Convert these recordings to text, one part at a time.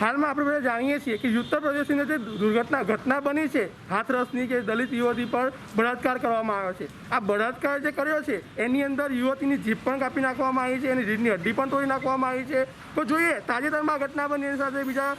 હાલમાં આપણે બધા જાણીએ છીએ કે ઉત્તર પ્રદેશની જે દુર્ઘટના ઘટના બની છે, હાથરસની કે દલિત યુવતી પર બળાત્કાર કરવામાં આવ્યો છે. આ બળાત્કાર જે કર્યો છે, એની અંદર યુવતીની જીભ પણ કાપી નાખવામાં આવી છે, એની રીઢની હડ્ડી પણ તોડી નાખવામાં આવી છે. તો જોઈએ, તાજેતરમાં ઘટના બની એની સાથે બીજા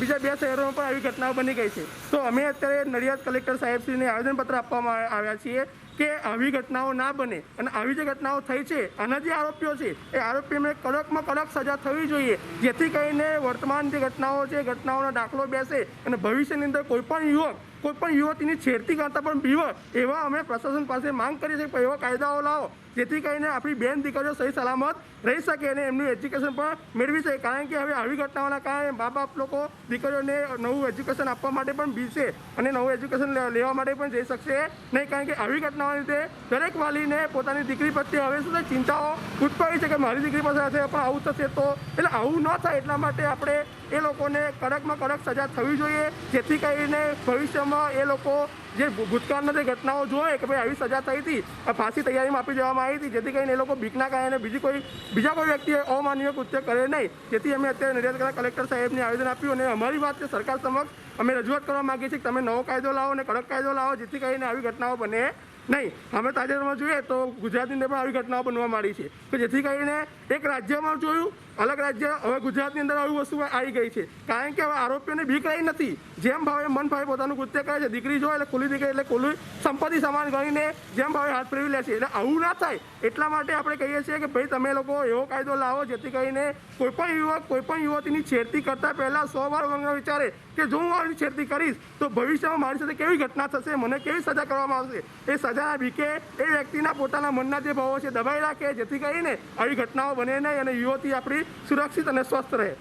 બીજા બે શહેરોમાં પણ આવી ઘટનાઓ બની ગઈ છે. તો અમે અત્યારે નડિયાદ કલેક્ટર સાહેબશ્રીને આવેદનપત્ર આપવામાં આવ્યા છીએ કે આવી ઘટનાઓ ના બને. અને આવી જે ઘટનાઓ થઈ છે, આના જે આરોપીઓ છે, એ આરોપીઓને કડકમાં કડક સજા થવી જોઈએ. જેથી કરીને વર્તમાન જે ઘટનાઓ છે ઘટનાઓનો દાખલો બેસે અને ભવિષ્યની અંદર કોઈપણ યુવક કોઈ પણ યુવતીની છેડતી કરતા પણ બીવર એવા અમે પ્રશાસન પાસે માંગ કરીએ છીએ કે એવા કાયદાઓ લાવો, જેથી કરીને આપણી બેન દીકરીઓ સહી સલામત રહી શકે અને એમનું એજ્યુકેશન પણ મેળવી શકે. કારણ કે હવે આવી ઘટનાઓના કારણે મા બાપ લોકો દીકરીઓને નવું એજ્યુકેશન આપવા માટે પણ બીશે અને નવું એજ્યુકેશન લેવા માટે પણ જઈ શકશે. નહીં, કારણ કે આવી ઘટનાઓ લીધે દરેક વાલીને પોતાની દીકરી પ્રત્યે હવે શું છે, ચિંતાઓ ઉત્પન્ન છે કે મારી દીકરી પાસે પણ આવું થશે તો, એટલે આવું ન થાય એટલા માટે આપણે એ લોકોને કડકમાં કડક સજા થવી જોઈએ, જેથી કરીને ભવિષ્યમાં એ લોકો જે ભૂતકાળના જે ઘટનાઓ જોવે કે ભાઈ આવી સજા થઈ હતી ફાંસી તૈયારીમાં આપી દેવામાં આવી હતી, જેથી કરીને એ લોકો બીકના કારણે બીજી કોઈ, બીજા કોઈ વ્યક્તિએ અમાનવીય કૃત્ય કરે નહીં. જેથી અમે અત્યારે નડિયાદ કલેક્ટર સાહેબને આવેદન આપ્યું અને અમારી વાત છે સરકાર સમક્ષ અમે રજૂઆત કરવા માગીએ છીએ કે તમે નવો કાયદો લાવો અને કડક કાયદો લાવો, જેથી કરીને આવી ઘટનાઓ બને. નહીં, અમે તાજેતરમાં જોઈએ તો ગુજરાતની અંદર પણ આવી ઘટનાઓ બનવા માંડી છે. કે જેથી કરીને એક રાજ્યમાં જોયું, અલગ રાજ્ય, હવે ગુજરાતની અંદર આવી વસ્તુ આવી ગઈ છે. કારણ કે હવે આરોપીઓને બીક રહી નથી. જેમ ભાવે મન ભાવે પોતાનું કૃત્ય કરે છે. દીકરી જો એટલે ખુલ્લી દીકરી એટલે ખુલ્લી સંપત્તિ સમાન ગણીને જેમ ભાવે હાથ ફેરવી લે છે એટલે આવું ના થાય. એટલા માટે આપણે કહીએ છીએ કે ભાઈ, તમે લોકો એવો કાયદો લાવો જેથી કરીને કોઈપણ યુવક કોઈપણ યુવતીની છેડતી કરતાં પહેલાં સો વાર વિચારે કે જો હું આવી છેડતી કરીશ, તો ભવિષ્યમાં મારી સાથે કેવી ઘટના થશે? મને કેવી સજા કરવામાં આવશે? એ સજાના બીકે એ વ્યક્તિના પોતાના મનના જે ભાવો છે દબાઈ રાખે, જેથી કરીને આવી ઘટનાઓ બને નહીં અને યુવતી આપણી સુરક્ષિત અને સ્વસ્થ રહે.